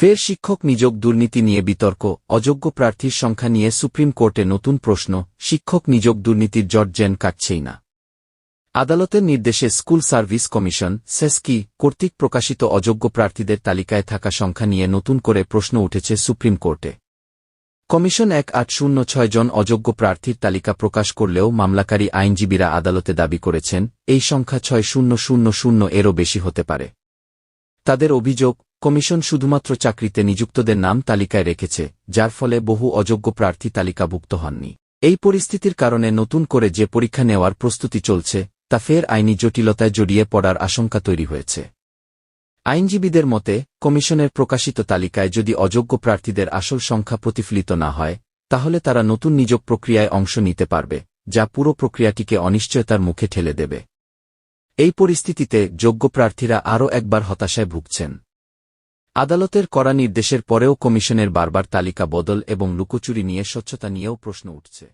ফের শিক্ষক নিযোগ দুর্নীতি নিয়ে বিতর্ক, অযোগ্য প্রার্থীর সংখ্যা নিয়ে সুপ্রিম কোর্টে নতুন প্রশ্ন, শিক্ষক নিযোগ দুর্নীতির জট জেন কাটছেই না। আদালতের নির্দেশে স্কুল সার্ভিস কমিশন, সেসকি, কর্তৃক প্রকাশিত অযোগ্য প্রার্থীদের তালিকায় থাকা সংখ্যা নিয়ে নতুন করে প্রশ্ন উঠেছে সুপ্রিম কোর্টে। কমিশন এক আট শূন্য ছয় জন অযোগ্য প্রার্থীর তালিকা প্রকাশ করলেও মামলাকারী আইনজীবীরা আদালতে দাবি করেছেন, এই সংখ্যা ছয় শূন্য শূন্য শূন্য এরও বেশি হতে পারে। তাদের অভিযোগ কমিশন শুধুমাত্র চাকরিতে নিযুক্তদের নাম তালিকায় রেখেছে, যার ফলে বহু অযোগ্য প্রার্থী তালিকাভুক্ত হননি। এই পরিস্থিতির কারণে নতুন করে যে পরীক্ষা নেওয়ার প্রস্তুতি চলছে, তা ফের আইনি জটিলতায় জড়িয়ে পড়ার আশঙ্কা তৈরি হয়েছে। আইনজীবীদের মতে, কমিশনের প্রকাশিত তালিকায় যদি অযোগ্য প্রার্থীদের আসল সংখ্যা প্রতিফলিত না হয়, তাহলে তারা নতুন নিযোগ প্রক্রিয়ায় অংশ নিতে পারবে, যা পুরো প্রক্রিয়াটিকে অনিশ্চয়তার মুখে ঠেলে দেবে। এই পরিস্থিতিতে যোগ্য প্রার্থীরা আরও একবার হতাশায় ভুগছেন। আদালতের করা নির্দেশের পরেও কমিশনের বারবার তালিকা বদল এবং লুকোচুরি নিয়ে স্বচ্ছতা নিয়েও প্রশ্ন উঠছে।